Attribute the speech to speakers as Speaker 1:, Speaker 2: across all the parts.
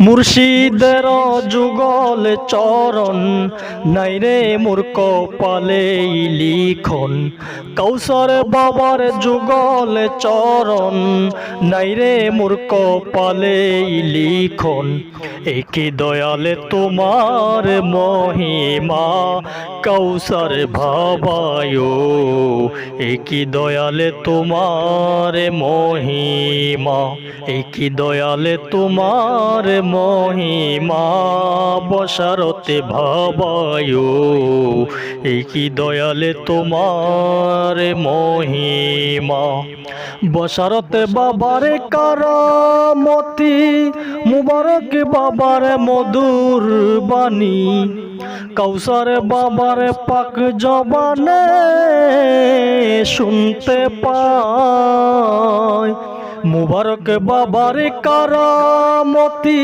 Speaker 1: মুর্শিদের যুগল চরণ, নাই রে মূর্খ পালে লিখন। কৌশর বাবার যুগল চরণ, নাই রে মূর্খ পালে লিখন। একে দয়ালে তোমার মহিমা কৌশর ভাবায়। একি দয়ালে তোমার মহিমা একি দয়ালে তোমার মহিমা বসারতে ভাবায়। একি দয়ালে তোমার মহিমা বসারতে বাবারে কারামতি, মুবারক বাবার মধুর বাণী। কৌসর বাবার পাক জবানে শুনতে পায়। মুবারক বাবার কারামতি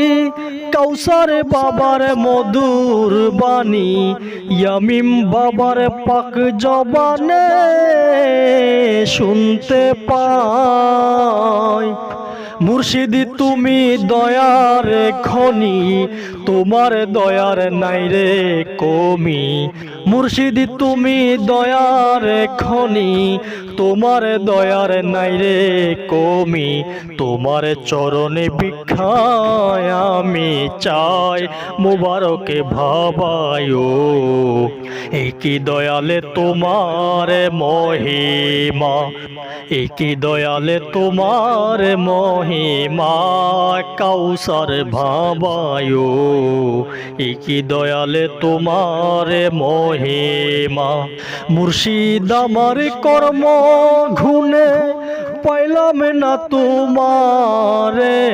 Speaker 1: কৌসর বাবার মধুর বাণী, ইয়ামিম বাবার পাক জবানে শুনতে পায়। মুর্শিদি তুমি দয়ার খনি তোমার দয়ার নাই রে কমি। মুর্শিদি তুমি দয়ার খনি তোমার দয়ার নাই রে কমি, তোমার চরণে ভিক্ষায় আমি চাই, মুবারকে ভাবায়। একই দয়ালে তোমার মহিমা, একই দয়ালে তোমার মহিমা, কাউসার ভাবায়। একই দয়ালে তোমার মহিমা, মুর্শিদ আমার কর্ম ঘুনে পাইলাম না তোমারে।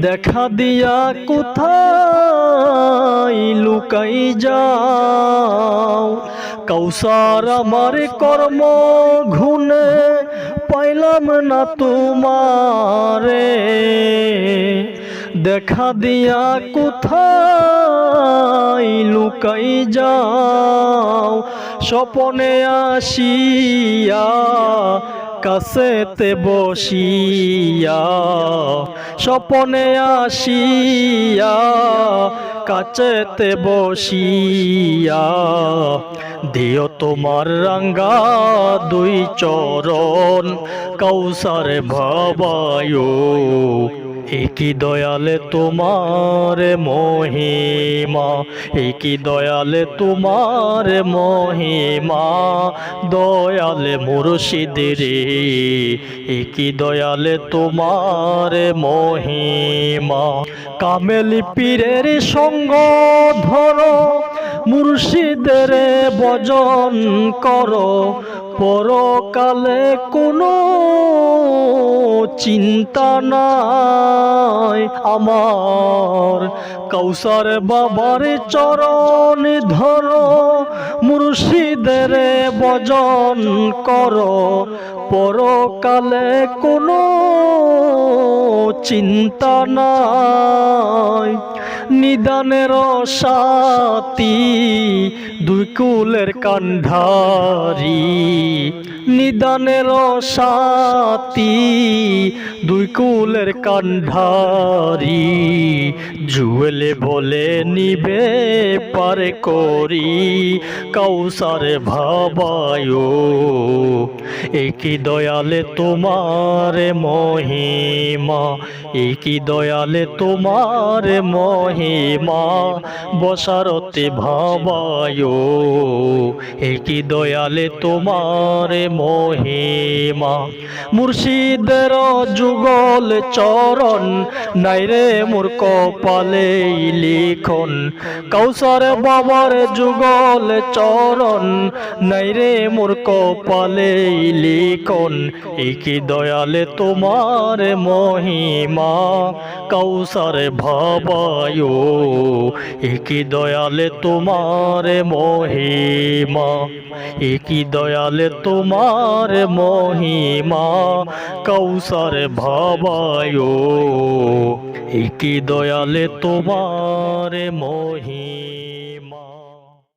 Speaker 1: দেখা দিয়া কোথায় লুকাই যাও? কৌসার আমার কর্ম ঘুনে পাইলাম না তোমারে। দেখা দিয়া কোথায় লুকাই যাও, স্বপনে আসিয়া কাছেতে বসিয়া, স্বপনে আসিয়া কাছেতে বসিয়া, দিও তোমার রঙ্গা দুই চরণ কৌসার ভাবায়। একই দয়ালে তোমার মহিমা, একই দয়ালে তোমার মহিমা, দয়ালে মুর্শিদ রে একই দয়ালে তোমার মহিমা। কামেলি পীরের সঙ্গ ধরো, মুর্শিদের বজন করো, পরকালে কোনো চিন্তা নাই আমার। কৌসার বাবার চরণ ধরো, মুর্শিদের বজন করো। পরকালে কোনো চিন্তা নাই। নিদানের সাতি দুই কুলের কান্ধারি নিদানের সাতি দুই কুলের কান্ধারি জুয়েলে বলে নিবে পার করি কৌসার ভাবায়, একই দয়ালে তোমার মহিমা, একই দয়ালে তোমার মহিমা বসারতে ভাবায়, একই দয়ালে তোমার মহিমা। মুর্শিদের যুগল চরণ নাইরে মোর কপালে লিখন। কৌসর বাবার যুগল চরণ নাইরে মোর কপালে লিখন। একই দয়ালে তোমার মহিমা? কৌসর ভাবায় একই দয়ালে তোমার মহিমা? একই দয়ালে তোমার মহিমা কৌসর ভাবায়। একই দয়ালে তোমার মহিমা?